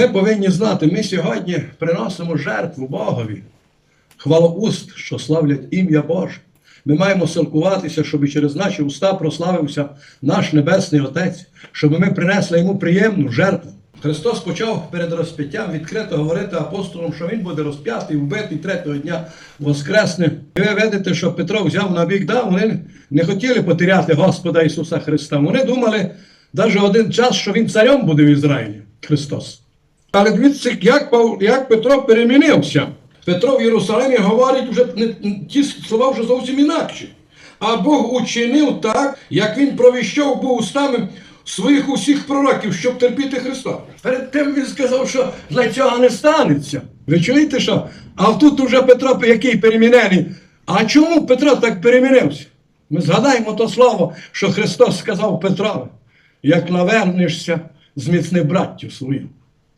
Ми повинні знати, ми сьогодні приносимо жертву Богові, хвалоуст, що славлять ім'я Боже. Ми маємо силкуватися, щоб через наші уста прославився наш Небесний Отець, щоб ми принесли йому приємну жертву. Христос почав перед розп'яттям відкрито говорити апостолам, що Він буде розп'ятий, вбитий третього дня воскресне. І ви видите, що Петро взяв на бік, да, вони не хотіли потеряти Господа Ісуса Христа. Вони думали навіть один час, що Він царем буде в Ізраїлі, Христос. Але дивіться, як, Пав- як Петро перемінився. Петро в Єрусалимі говорить вже не, ті слова вже зовсім інакші. А Бог учинив так, як він провіщав був устами своїх усіх пророків, щоб терпіти Христа. Перед тим він сказав, що для цього не станеться. Ви чуєте що? А тут уже Петро який перемінений. А чому Петро так перемінився? Ми згадаємо то слово, що Христос сказав Петрові, як навернешся, зміцни браттю свою.